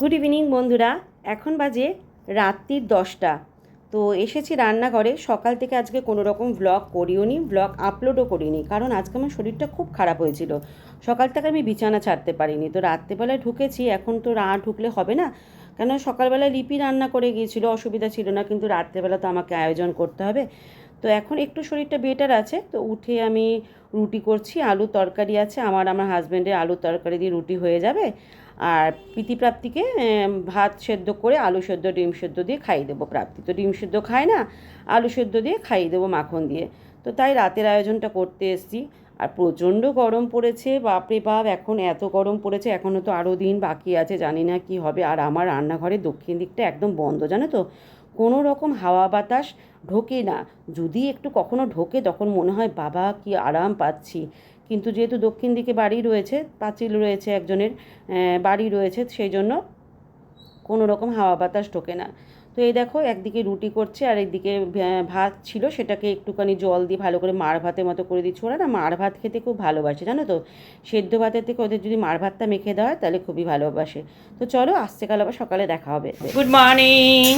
Good evening বন্ধুরা। এখন বাজে রাত্রির দশটা। তো এসেছি রান্নাঘরে। সকাল থেকে আজকে কোনো রকম ব্লগ করিও নি ব্লগ আপলোডও করিনি, কারণ আজকে আমার শরীরটা খুব খারাপ হয়েছিল। সকাল থেকে আমি বিছানা ছাড়তে পারিনি। তো রাত্রেবেলায় ঢুকেছি, এখন তো রা ঢুকলে হবে না। কেন সকালবেলায় লিপি রান্না করে গিয়েছিল, অসুবিধা ছিল না, কিন্তু রাত্রেবেলা তো আমাকে আয়োজন করতে হবে। তো এখন একটু শরীরটা বেটার আছে, তো উঠে আমি রুটি করছি, আলু তরকারি আছে, আমার আমার হাজব্যান্ডের আলু তরকারি দিয়ে রুটি হয়ে যাবে, আর প্রীতি প্রাপ্তিকে ভাত সেদ্ধ করে আলু সেদ্ধ, ডিম সেদ্ধ দিয়ে খাইয়ে দেবো প্রাপ্তি। তো ডিম সেদ্ধ খায় না, আলু সেদ্ধ দিয়ে খাইয়ে দেবো মাখন দিয়ে। তো তাই রাতের আয়োজনটা করতে এসেছি, আর প্রচণ্ড গরম পড়েছে, বাপরে বাপ, এখন এত গরম পড়েছে, এখনও তো আরও দিন বাকি আছে, জানি না কি হবে, আর আমার রান্নাঘরের দক্ষিণ দিকটা একদম বন্ধ, জানো তো? কোনো রকম হাওয়া বাতাস ঢোকে না। যদি একটু কখনো ঢোকে, তখন মনে হয়, বাবা, কি আরাম পাচ্ছি। কিন্তু যেহেতু দক্ষিণ দিকে বাড়ি রয়েছে পাঁচিল রয়েছে একজনের বাড়ি রয়েছে, সেই জন্য কোনো রকম হাওয়া বাতাস ঢোকে না। তো এই দেখো, একদিকে রুটি করছে, আর একদিকে ভাত ছিল। সেটাকে একটুখানি জল দিয়ে ভালো করে মার ভাতের মতো করে দিচ্ছি ওরা। না, মার ভাত খেতে খুব ভালোবাসে, জানো তো? সেদ্ধ ভাতের থেকে ওদের যদি মার ভাতটা মেখে দেওয়া হয়, তাহলে খুবই ভালোবাসে। তো চলো, আসছে কাল আবার সকালে দেখা হবে। গুড মর্নিং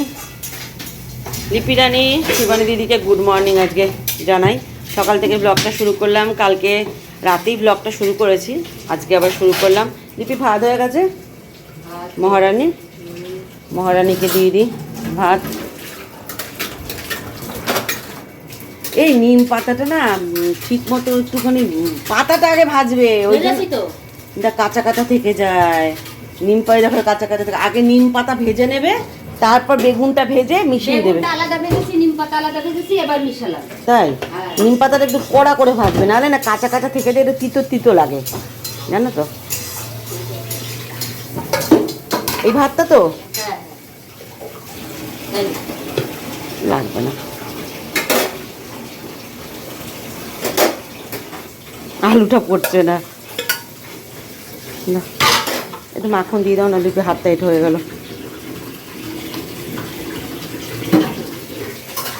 লিপি রানী শিবানী দিদিকে গুড মর্নিং আজকে জানাই। সকাল থেকে ব্লগটা শুরু করলাম কালকে রাতেই ব্লগটা শুরু করেছি আজকে আবার শুরু করলাম। লিপি ভাত হয়ে গেছে? মহারানী? মহারানীকে দিয়ে দিই ভাত। এই নিম পাতাটা না ঠিক মতো একটুখানি পাতাটা আগে ভাজবে ওই জন্য তো। এটা কাঁচা কাঁচা থেকে যায়। নিম পাতা দেখো কাঁচা কাঁচা থেকে আগে নিম পাতা ভেজে নেবে তারপর বেগুনটা ভেজে মিশিয়ে দেবে। আলাদা ভেজেছি নিম পাতা আলাদা ভেজেছি এবার মিশালাম। তাই? হ্যাঁ। নিম পাতাটা একটু কড়া করে ভাজবে নাহলে না কাঁচা কাঁচা থেকে একটু তিতো তিতো লাগে। জানো তো? এই ভাতটা তো? হ্যাঁ। লাগবে না। আলুটা পড়ছে না। না। একটু মাখন দিয়ে দাও না লিপে হাতটা এট হয়ে গেল।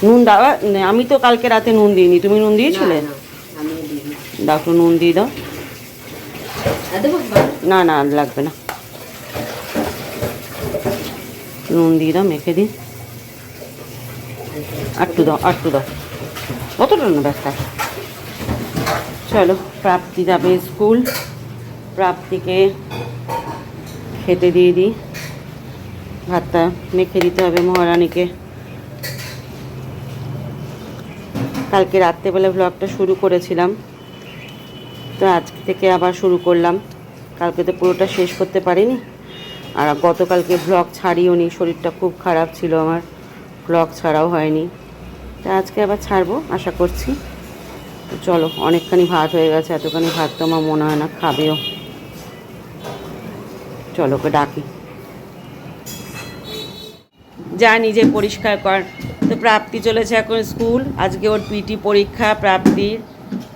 নুন দাও আমি তো কালকে রাতে নুন দিইনি। তুমি নুন দিয়েছিলে। দাও নুন দিয়ে দাও। না না লাগবে না। নুন দিয়ে দাও মেখে দিই। আটটু দাও আটটু দাও। কতটা না ব্যস্তা চলো প্রাপ্তি যাবে স্কুল। প্রাপ্তিকে খেতে দিয়ে দিই। ভাতটা মেখে দিতে হবে মহারানীকে। কালকে রাত্রেবেলা ব্লগটা শুরু করেছিলাম। তো আজকে থেকে আবার শুরু করলাম। কালকে তো পুরোটা শেষ করতে পারিনি। আর গতকালকে ব্লগ ছাড়িও নি, শরীরটা খুব খারাপ ছিল আমার। ব্লগ ছাড়াও হয়নি। তা আজকে আবার ছাড়বো, আশা করছি। তো চলো, অনেকখানি ভাত হয়ে গেছে, এতখানি ভাত তো আমার মনে হয় না, খাবেও। চলো ওকে ডাকি। যা নিজে পরিষ্কার কর তো প্রাপ্তি চলেছে এখন স্কুল আজকে ওর পিটি পরীক্ষা প্রাপ্তির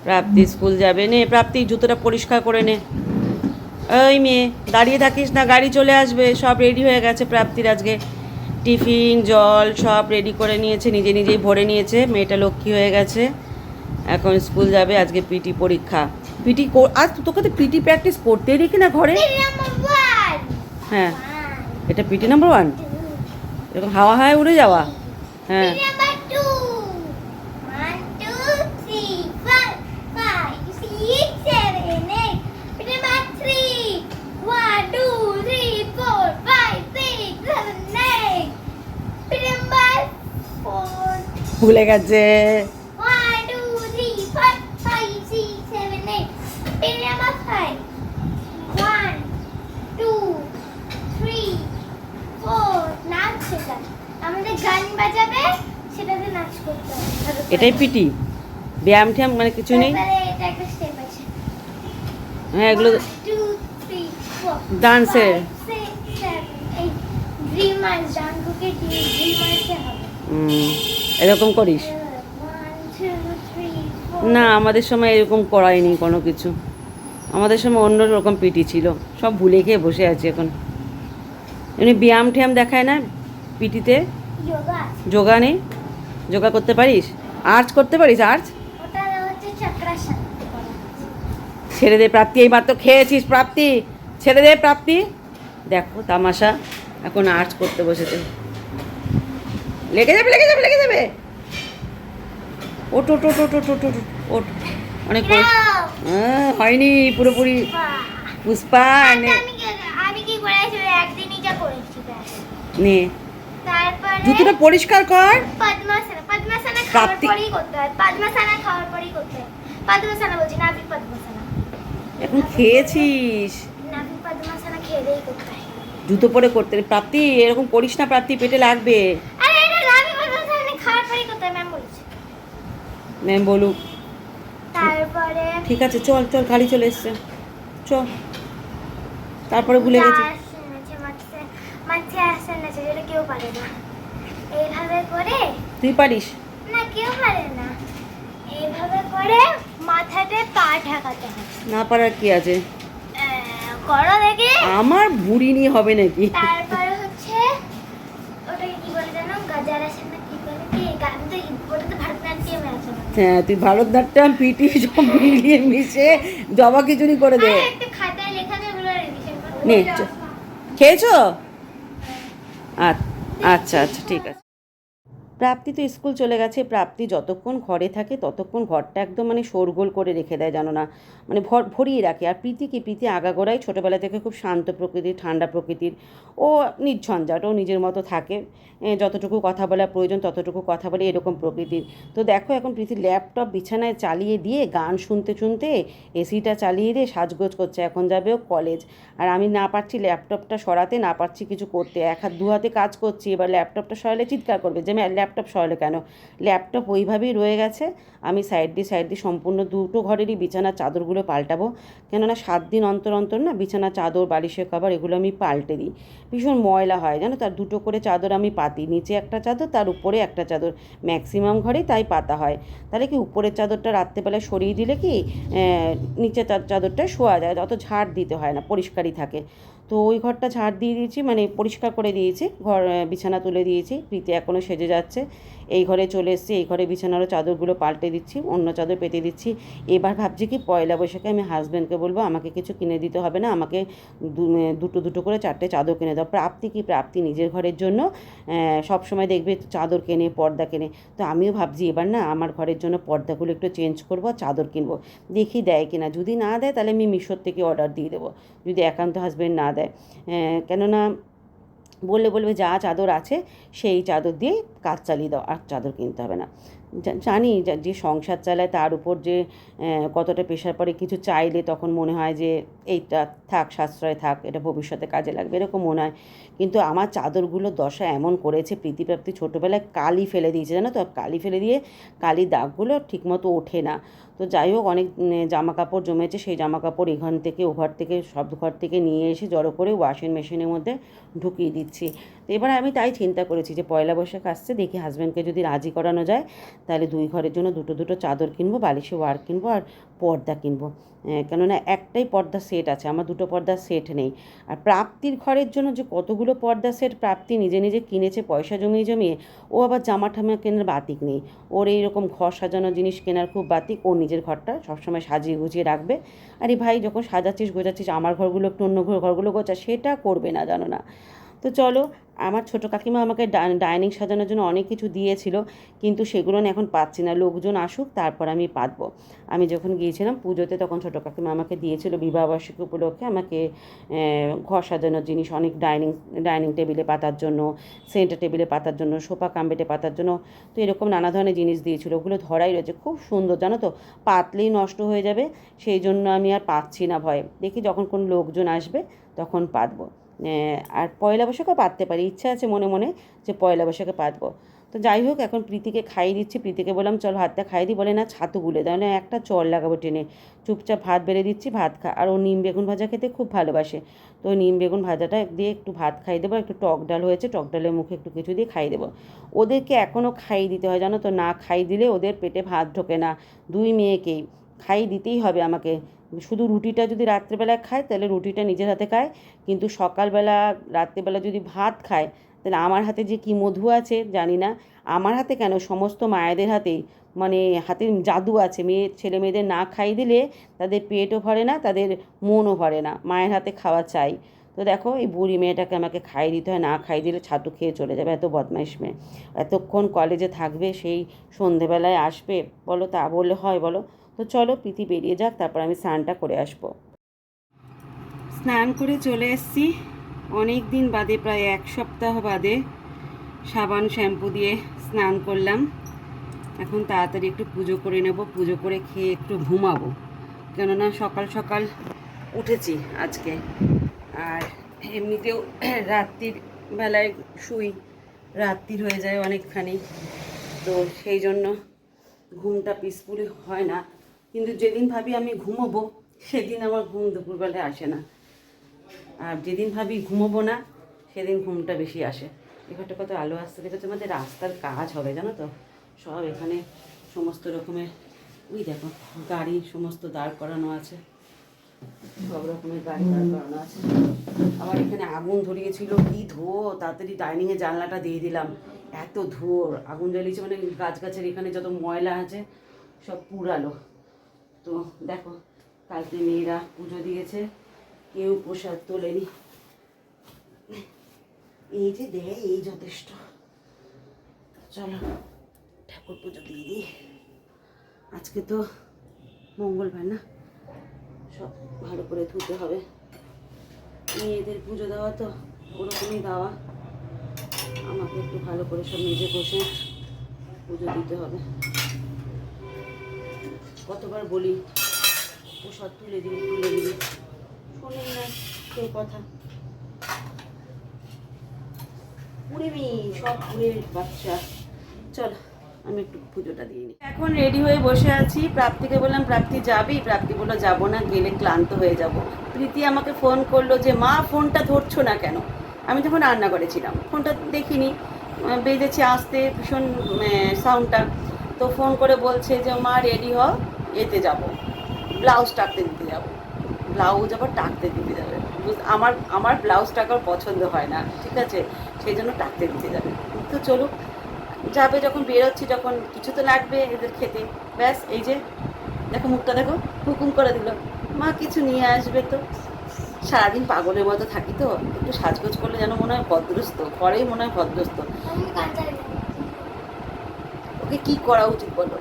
প্রাপ্তি স্কুল যাবে নে প্রাপ্তি জুতোটা পরিষ্কার করে নে। ওই মেয়ে দাঁড়িয়ে থাকিস না গাড়ি চলে আসবে সব রেডি হয়ে গেছে প্রাপ্তির আজকে। টিফিন জল সব রেডি করে নিয়েছে নিজে নিজেই ভরে নিয়েছে মেয়েটা লক্ষ্মী হয়ে গেছে। এখন স্কুল যাবে আজকে পিটি পরীক্ষা। পিটি আজ তোকে তো পিটি প্র্যাকটিস করতেই দেখি না ঘরে? হ্যাঁ এটা পিটি নাম্বার ওয়ান এরকম হাওয়া হাওয়ায় উড়ে যাওয়া। হ্যাঁ। ভুলে two. এটাই পিটি। ব্যায়াম ট্যায়াম মানে কিছু নেই। হ্যাঁ এগুলো ডান্সের। এরকম করিস। না আমাদের সময় এরকম করায়নি কোনো কিছু। আমাদের সময় অন্য রকম পিটি ছিল। সব ভুলে খেয়ে বসে আছে এখন। এমনি ব্যায়াম ট্যায়াম দেখায় না পিটিতে? যোগা নেই? যোগা করতে পারিস? আর্চ করতে পারিস আর্চ ছেড়ে দে প্রাপ্তি এই মাত্র খেয়েছিস প্রাপ্তি। ছেড়ে দে প্রাপ্তি? দেখো তামাশা এখন আর্চ করতে বসেছে। লেগে যাবে লেগে যাবে লেগে যাবে। ওটো টোটো টোটো টোটো ওট ওট অনেক হ্যাঁ, হয়নি পুরোপুরি। পুষ্পা। নে। নে। জুতোটা পরিষ্কার কর। পদ্মাসনা পদ্মাসনা খাওয়ার পরেই করতে হয়। পদ্মাসনা খাওয়ার পরেই করতে হয়। পদ্মাসনা বলছি নাভি পদ্মাসনা। এখন খেয়েছিস? নাভি পদ্মাসনা খেয়ে দিয়েই করতে হয়। জুতো পরে করতে প্রাপ্তি এরকম করিস না প্রাপ্তি পেটে লাগবে। আরে এটা নাভি পদ্মাসনা খাওয়ার পরেই করতে হয় ম্যাম বলেছে। ম্যাম বলুক। তারপরে ঠিক আছে চল চল গাড়ি চলে এসছে। চল। তারপরে ভুলে গেছি। মাছে আসে এনেছে, যেটা কেউ পারে না। এইভাবে করে? তুই পারিস? না কেউ পারে না। এইভাবে করে মাথাতে পা ঢাকাতে হয়। না পারার কি আছে? করো দেখে। আমার বুড়ি নিয়ে হবে নাকি? তারপরে হচ্ছে ওটাকে কি বলে জানো? গাজার আসে না কি বলে? কি? গান তো ওটা তো ভারতনাট্যমে আছে হ্যাঁ তুই ভারতনাট্যম পিটি সব মিলিয়ে মিশে জবা খিচুড়ি করে দে। একটা খাতায় লেখা নেই ওগুলো রিভিশন করো। নে খেয়েছো? আচ্ছা আচ্ছা ঠিক আছে। প্রাপ্তি তো স্কুল চলে গেছে, প্রাপ্তি যতক্ষণ ঘরে থাকে ততক্ষণ ঘরটা একদম মানে শোরগোল করে রেখে দেয় জানো না। মানে ভর, ভরিয়ে রাখে। আর প্রীতি কি, প্রীতি আগাগোড়াই ছোটোবেলা থেকে খুব শান্ত প্রকৃতির, ঠান্ডা প্রকৃতির। ও নির্ঝঞ্ঝাট, ও নিজের মতো থাকে। যতটুকু কথা বলার প্রয়োজন, ততটুকু কথা বলে এরকম প্রকৃতির। তো দেখো এখন প্রীতি ল্যাপটপ বিছানায় চালিয়ে দিয়ে গান শুনতে শুনতে এসিটা চালিয়ে দিয়ে সাজগোজ করছে। এখন যাবে ও কলেজ। আর আমি না পারছি ল্যাপটপটা সরাতে, না পারছি কিছু করতে। এক হাত, দু হাতে কাজ করছি। এবার ল্যাপটপটা সরালে চিৎকার করবে যে, "ম্যা- ল্যাপটপ সরালে কেন? ল্যাপটপ ওইভাবেই রয়ে গেছে। আমি সাইড দিয়ে সাইড দিয়ে সম্পূর্ণ দুটো ঘরেরই বিছানার চাদরগুলো পাল্টাবো। কেননা সাত দিন অন্তর অন্তর না বিছানা, চাদর, বালিশের কভার এগুলো আমি পাল্টে দিই। ভীষণ ময়লা হয়, জানো তার দুটো করে চাদর আমি পাতি। নিচে একটা চাদর, তার উপরে একটা চাদর। ম্যাক্সিমাম ঘরেই তাই পাতা হয়। তাহলে কি উপরের চাদরটা রাত্রেবেলা সরিয়ে দিলে কি নিচে চাদরটা শোয়া যায়? অত ঝাড় দিতে হয় না, পরিষ্কারই থাকে। তো ওই ঘরটা ঝাড় দিয়ে দিয়েছি মানে পরিষ্কার করে দিয়েছি, ঘর বিছানা তুলে দিয়েছি প্রীতি এখনও সেজে যাচ্ছে। এই ঘরে চলে এসেছি, এই ঘরে বিছানারও চাদরগুলো পাল্টে দিচ্ছি, অন্য চাদর পেতে দিচ্ছি। এবার ভাবছি কি, পয়লা বৈশাখে আমি হাজব্যান্ডকে বলব, আমাকে কিছু কিনে দিতে হবে না, আমাকে দুটো দুটো করে চারটে চাদর কিনে দাও। প্রাপ্তি কি প্রাপ্তি নিজের ঘরের জন্য? সব সময় দেখবে চাদর কেনে, পর্দা কেনে। তো আমিও ভাবছি এবার না, আমার ঘরের জন্য পর্দাগুলো একটু চেঞ্জ করব, চাদর কিনবো। দেখি দেয় কিনা। যদি না দেয়, তাহলে আমি মিশোর থেকে অর্ডার দিয়ে দেবো। যদি একান্ত হাজব্যান্ড না দেয়। কেননা বললে বলবে যা চাদর আছে, সেই চাদর দিয়ে কাজ চালিয়ে দাও, আর চাদর কিনতে হবে না। জানি যে সংসার চালায় তার উপর যে কতটা প্রেশার পড়ে, কিছু চাইলে তখন মনে হয় যে, এইটা থাক, সাশ্রয় থাক, এটা ভবিষ্যতে কাজে লাগবে, এরকম মনে হয়। কিন্তু আমার চাদরগুলো দশা এমন করেছে, প্রীতিপ্রাপ্তি ছোটোবেলায় কালি ফেলে দিয়েছে, জানো তো? কালি ফেলে দিয়ে কালি দাগগুলো ঠিকমতো ওঠে না। তো যাই হোক, অনেক জামা কাপড় জমেছে, সেই জামা কাপড় এখান থেকে ও ঘর থেকে, সব ঘর থেকে নিয়ে এসে জড়ো করে ওয়াশিং মেশিনের মধ্যে ঢুকিয়ে দিচ্ছি। তো এবার আমি তাই চিন্তা করেছি যে পয়লা বৈশাখ আসছে, দেখি হাজব্যান্ডকে যদি রাজি করানো যায়, তাহলে দুই ঘরের জন্য দুটো দুটো চাদর কিনবো, বালিশে ওয়ার কিনবো আর পর্দা কিনবো। কেননা একটাই পর্দা সেট আছে, আমার দুটো পর্দার সেট নেই। আর প্রাপ্তির ঘরের জন্য যে কতগুলো পর্দা সেট প্রাপ্তি নিজে নিজে কিনেছে, পয়সা জমিয়ে জমিয়ে, ও আবার জামা ঠামা কেনার বাতিক নেই। ওর এইরকম ঘর সাজানো জিনিস কেনার খুব বাতিক, ও নিজের ঘরটা সবসময় সাজিয়ে গুছিয়ে রাখবে। আরে ভাই যখন সাজাচ্ছিস গোজাচ্ছিস আমার ঘরগুলো একটু অন্য ঘর, ঘরগুলো গোছা, সেটা করবে না, জানো না। তো চলো, আমার ছোটো কাকিমা আমাকে ডাইনিং সাজানোর জন্য অনেক কিছু দিয়েছিল, কিন্তু সেগুলো এখন পাচ্ছি না। লোকজন আসুক, তারপর আমি পাতব। আমি যখন গিয়েছিলাম পুজোতে, তখন ছোটো কাকিমা আমাকে দিয়েছিল বিবাহবার্ষিকী উপলক্ষে আমাকে ঘর সাজানোর জিনিস, অনেক ডাইনিং ডাইনিং টেবিলে পাতার জন্য, সেন্টার টেবিলে পাতার জন্য, সোফা কাম্বেটে পাতার জন্য, তো এরকম নানা ধরনের জিনিস দিয়েছিল। ওগুলো ধরাই রয়েছে। খুব সুন্দর, জানো তো? পাতলেই নষ্ট হয়ে যাবে, সেই জন্য আমি আর পাচ্ছি না ভয়ে। দেখি যখন কোনো লোকজন আসবে, তখন পাতবো। আর পয়লা বৈশাখও পাততে পারি। ইচ্ছা আছে মনে মনে যে পয়লা বৈশাখে পাতবো। তো যাই হোক, এখন প্রীতিকে খাইয়ে দিচ্ছি। প্রীতিকে বললাম, চল ভাতটা খাইয়ে দিই। বলে, না, ছাতু গুলে না, একটা চল লাগাবো টেনে। চুপচাপ ভাত বেড়ে দিচ্ছি, ভাত খা, আর ও নিম বেগুন ভাজা খেতে খুব ভালোবাসে। তো নিম বেগুন ভাজাটা দিয়ে একটু ভাত খাইয়ে দেবো, একটু টক ডাল হয়েছে, টক ডালের মুখে একটু কিছু দিয়ে খাইয়ে দেবো। ওদেরকে এখনও খাইয়ে দিতে হয়, জানো তো? না খাইয়ে দিলে ওদের পেটে ভাত ঢোকে না। দুই মেয়েকেই। খাইয়ে দিতেই হবে আমাকে। শুধু রুটিটা যদি রাত্রেবেলায় খায়, তাহলে রুটিটা নিজের হাতে খায়। কিন্তু সকালবেলা, রাত্রেবেলা যদি ভাত খায়, তাহলে আমার হাতে যে কী মধু আছে, জানি না। আমার হাতে কেন? সমস্ত মায়েদের হাতেই। মানে হাতে জাদু আছে। মেয়ে, ছেলে মেয়েদের না খাইয়ে দিলে তাদের পেটও ভরে না, তাদের মনও ভরে না। মায়ের হাতে খাওয়া চাই। তো দেখো, এই বুড়ি মেয়েটাকে আমাকে খাইয়ে দিতে হয়, না খাইয়ে দিলে ছাতু খেয়ে চলে যাবে। এত বদমাইশ মেয়ে। এতক্ষণ কলেজে থাকবে, সেই সন্ধেবেলায় আসবে। বলো তা বললে হয়, বলো। তো চলো প্রীতি বেরিয়ে যাক, তারপর আমি স্নানটা করে আসব। স্নান করে চলে এসেছি। অনেক দিন বাদে, প্রায় এক সপ্তাহ বাদে সাবান শ্যাম্পু দিয়ে স্নান করলাম। এখন তাড়াতাড়ি একটু পুজো করে নেব, পুজো করে খেয়ে একটু ঘুমাবো। কেননা সকাল সকাল উঠেছি আজকে। আর এমনিতেও রাত্রির বেলায় শুই, রাত্রির হয়ে যায় অনেকখানি। তো সেই জন্য ঘুমটা পিসফুলি হয় না। কিন্তু যেদিন ভাবি আমি ঘুমোবো, সেদিন আমার ঘুম দুপুরবেলায় আসে না। আর যেদিন ভাবি ঘুমোবো না, সেদিন ঘুমটা বেশি আসে। এখানটা কত আলো আসতে দেখেছে আমাদের রাস্তার কাজ হবে, জানো তো? সব এখানে সমস্ত রকমের, ওই দেখো, গাড়ি সমস্ত দাঁড় করানো আছে। সব রকমের গাড়ি দাঁড় করানো আছে। আবার এখানে আগুন ধরিয়েছিল, কি ধুয়ো, তাড়াতাড়ি ডাইনিংয়ে জানলাটা দিয়ে দিলাম। এত ধুয়োর, আগুন জ্বালিয়েছে মানে গাছ গাছের এখানে যত ময়লা আছে, সব পুরালো। তো দেখো, কালকে মেয়েরা পুজো দিয়েছে, কেউ প্রসাদ তোলেনি। এই যে দেয়, এই যথেষ্ট। চলো, ঠাকুর পুজো দিয়ে দিই। আজকে তো মঙ্গলবার না? সব ভালো করে ধুতে হবে। মেয়েদের পুজো দেওয়া তো ওরকমই দেওয়া। আমাকে একটু ভালো করে সব মেজে বসে পুজো দিতে হবে। কতবার বলি প্রসাদ তুলে দিবি তুলে দিবি। শোনেন না কেউ কথা। পুরেমি সব পুরের বাচ্চা। চল, আমি একটু পুজোটা দিয়ে নিই এখন রেডি হয়ে বসে আছি। প্রাপ্তিকে বললাম, প্রাপ্তি যাবি? প্রাপ্তি বলল, যাব না, গেলে ক্লান্ত হয়ে যাব। প্রীতি আমাকে ফোন করল যে, মা ফোনটা ধরছো না কেন? আমি তখন রান্না করেছিলাম ফোনটা দেখিনি। বেজেছে আসতে, ভীষণ সাউন্ডটা তো ফোন করে বলছে যে, মা রেডি হ এতে যাব ব্লাউজ টাকতে দিতে যাব। ব্লাউজ আবার টাকতে দিতে যাবে। আমার আমার ব্লাউজ টাকার পছন্দ হয় না ঠিক আছে? সেই জন্য টাকতে দিতে যাবে। তো চলুক যাবে যখন বেরোচ্ছি যখন কিছু তো লাগবে এদের খেতে। ব্যাস এই যে দেখো মুখটা দেখো হুকুম করে দিল। মা কিছু নিয়ে আসবে তো। সারাদিন পাগলের মতো থাকি তো একটু সাজগোজ করলে যেন মনে হয় ভদ্রস্ত ঘরেই মনে হয় ভদ্রস্ত ওকে কি করা উচিত বলো?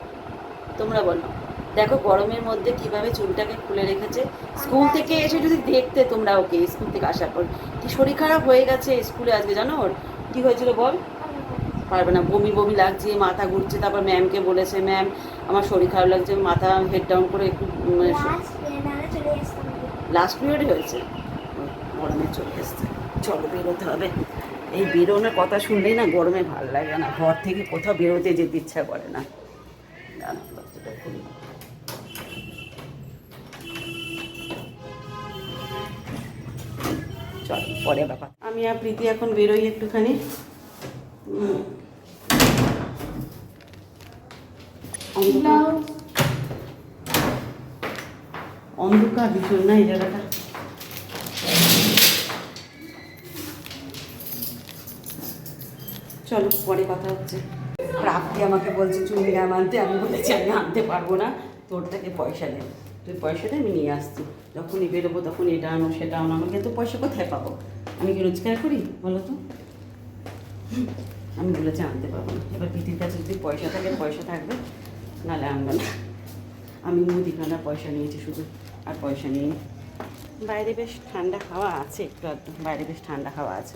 তোমরা বলো। দেখো গরমের মধ্যে কীভাবে চুলটাকে খুলে রেখেছে। স্কুল থেকে এসে যদি দেখতে তোমরা ওকে স্কুল থেকে আসার পর কি শরীর খারাপ হয়ে গেছে স্কুলে আজকে জানো ওর? কি হয়েছিল বল? পারবে না বমি বমি লাগছে মাথা ঘুরছে তারপর ম্যামকে বলেছে ম্যাম আমার শরীর খারাপ লাগছে মাথা হেড ডাউন করে একটু লাস্ট নালে লাস্ট পিরিয়ডে হয়েছে? গরমে চলে এসছে। চলো বেরোতে হবে। এই বেরোনোর কথা শুনলেই না গরমে ভালো লাগে না। ঘর থেকে কোথাও বেরোতে যেতে ইচ্ছা করে না। পরে ব্যাপার। আমি আর প্রীতি এখন বেরোই একটুখানি। অন্ধকার। ভীষণ না এই জায়গাটা? চলো, পরে কথা হচ্ছে। প্রাপ্তি আমাকে বলছে চুড়িদার আনতে আমি বলেছি আমি আনতে পারব না। তোর থেকে পয়সা নে। তুই পয়সাটা আমি নিয়ে আসছি। যখনই বেরোবো তখন এটা আনো, সেটা আনো। আমাকে তো পয়সা কোথায় পাবো? আমি কি রোজগার করি বলো তো? আমি বলেছি আনতে পারব না। এবার পিতির কাছে যদি পয়সা থাকে, পয়সা থাকবে, নাহলে আনবে না। আমি মুদিখানার পয়সা নিয়েছি শুধু, আর পয়সা নিয়ে বাইরে বেশ ঠান্ডা হাওয়া আছে একটু আধটু, বাইরে বেশ ঠান্ডা হাওয়া আছে।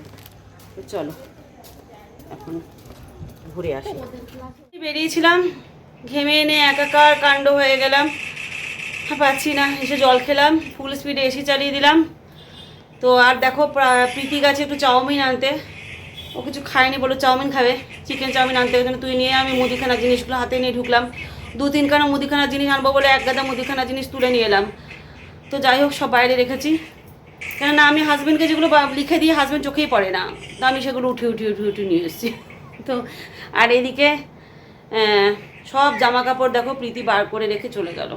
তো চলো, এখন ঘুরে আসি। বেরিয়েছিলাম, ঘেমে এনে একাকার কাণ্ড হয়ে গেলাম। পাচ্ছি না, এসে জল খেলাম ফুল স্পিডে এসি চালিয়ে দিলাম। তো আর দেখো প্রীতি গেছে একটু চাউমিন আনতে। ও কিছু খায়নি বলো চাউমিন খাবে। চিকেন চাউমিন আনতে ওখানে তুই নিয়ে আমি মুদিখানার জিনিসগুলো হাতে নিয়ে ঢুকলাম। দু তিনখানা মুদিখানার জিনিস আনব বলে এক গাদা মুদিখানার জিনিস তুলে নিয়ে এলাম। তো যাই হোক, সব বাইরে রেখেছি। কেননা আমি হাজব্যান্ডকে যেগুলো লিখে দিয়ে হাজব্যান্ড চোখেই পড়ে না। তো আমি সেগুলো উঠে উঠে উঠে উঠে নিয়ে এসেছি। তো, আর এদিকে সব জামা কাপড় দেখো প্রীতি বার করে রেখে চলে গেল।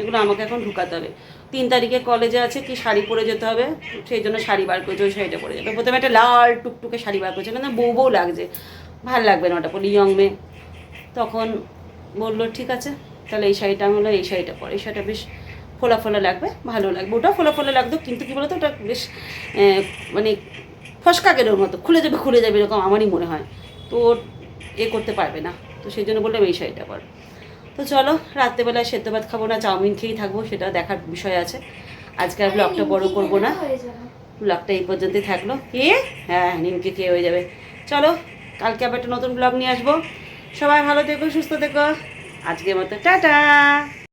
এগুলো আমাকে এখন ঢুকাতে হবে। তিন তারিখে কলেজে আছে, কি শাড়ি পরে যেতে হবে, সেই জন্য শাড়ি বার করেছে, ওই শাড়িটা পরে যাবে। প্রথমে একটা লাল টুকটুকে শাড়ি বার করেছে না বউ বউ লাগছে, ভালো লাগবে না ওটা পরে ইয়ং মেয়ে। তখন বলল, ঠিক আছে, তাহলে এই শাড়িটা আমি এই শাড়িটা পরে। এই শাড়িটা বেশ ফোলা ফোলা লাগবে, ভালো লাগবে। ওটাও ফোলা ফোলা লাগতো, কিন্তু কী বলতো, ওটা বেশ মানে ফসকাগের মতো, খুলে যাবে খুলে যাবে, এরকম আমারই মনে হয়। তো এ করতে পারবে না। তো সেই জন্য বললাম, এই শাড়িটা কর তো চলো রাত্রেবেলায় সেদ্ধ ভাত খাব না চাউমিন খেয়েই থাকব সেটা দেখার বিষয় আছে। আজকে আর ব্লগটা বড় করব না। ব্লগটা এই পর্যন্তই থাকল। কি হ্যাঁ নিমকে খেয়ে হয়ে যাবে। চলো কালকে আবার একটা নতুন ব্লগ নিয়ে আসব। সবাই ভালো থেকো সুস্থ থেকো। আজকের মতো টাটা!